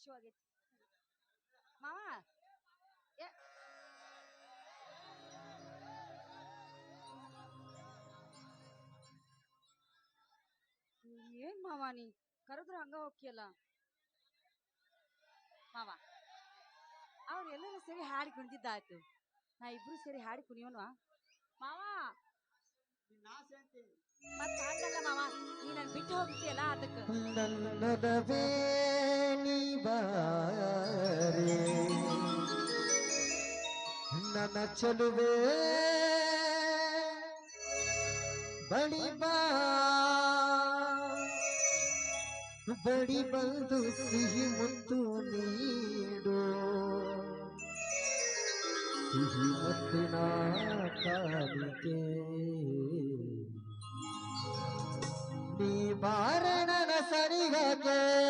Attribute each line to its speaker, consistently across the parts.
Speaker 1: ಹಶುವಾಗೈತಿ ಮಾವ? ಏ- ಏನ್ ಮಾವ ನೀ? ಕರೆದ್ರ ಹಂಗ ಹೋಕಿಯಲ್ಲ ಮಾವ, ಅವ್ರು ಎಲ್ಲರೂ ಸೇರಿ ಹಾಡಿ ಕುಣಿದಿದ್ದಾಯ್ತು. ನಾ ಇಬ್ರು ಸೇರಿ ಹಾಡಿ ಕುಣಿಯೋನ್ವಾ ಮಾವ! ಮತ್ತೆ ಹಾಗಲ್ಲ ಮಾವ? ನೀ ಬಿಟ್ಟು ಹೋಗ್ತೀಯಲ್ಲ ಅದಕ್ಕೆ.
Speaker 2: ಬಾರೆ. ನನ್ನ ಚಲುವೆ ಬಳಿ ಬಾ. ಬಡಿ ಬಂದು ಸಿಹಿ ಮುತ್ತು ನೀಡು. ಸಿಹಿ ಮುತ್ತಿನ ಕಾಲಿಗೆ. ನೀ ಬಾರಣನ ಸರಿಗಗೆ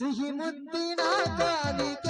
Speaker 2: ಸಿಹಿ ಮುತ್ತಿನ ಕಾಲಿಗೆ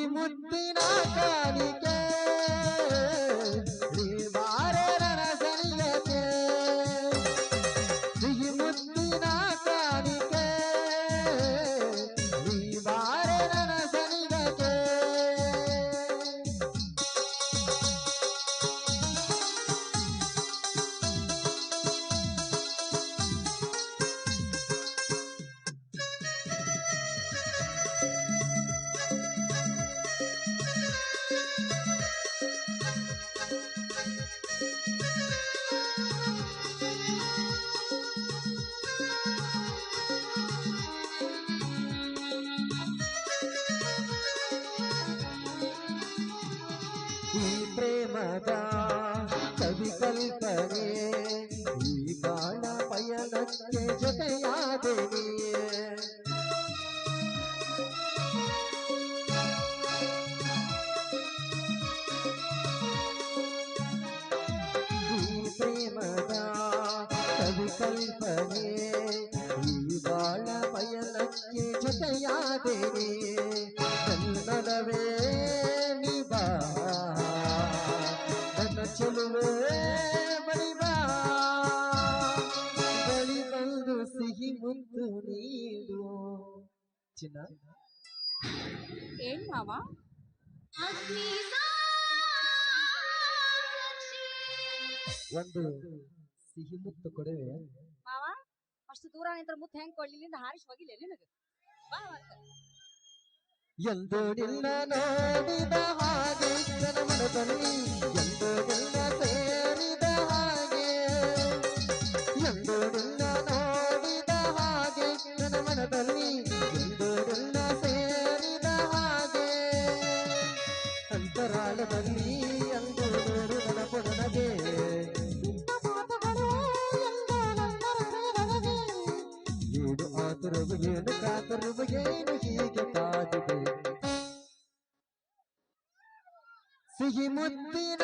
Speaker 2: ಸಿಹಿ ಮುತ್ತಿನ నీ ಜೊತೆಯಾದೆನಿ ಪ್ರೇಮದ ಕವಿ ಕಲ್ಪನೆ ಈ ಬಾಳ ಪಯನಕ್ಕೆ ಜೊತೆಯಾದೆನಿ ನನ್ನಡವೇ ನಿಬಾ ನನ್ನ ಚೆಲುವೇ ಚಿನ್ನ
Speaker 1: ಏನ್ ಮಾವ?
Speaker 2: ಒಂದು ಸಿಹಿ ಮುತ್ತು ಕೊಡುವೆ.
Speaker 1: ಮಾವ ಅಷ್ಟು ದೂರ ನಿಂತ್ರ ಮುತ್ತು ಹೆಂಗ್ ಕೊಡ್ಲಿಲ್ಲಿಂದ ಹಾರಿಸಿ ಹೋಗಿಲ್ಲ ನಿನಗ. ಬಾ ಮತ್ತ.
Speaker 2: ಎಂದು ನಿನ್ನ ನೋಡಿದ ಹಾಗೆ ನನ್ನ ಮನದಲ್ಲಿ ಏನು ಕಾತುರವು ಏನು ಹೀಗೆ ಕಾದಿದೆ ಸಿಹಿ ಮುತ್ತಿನ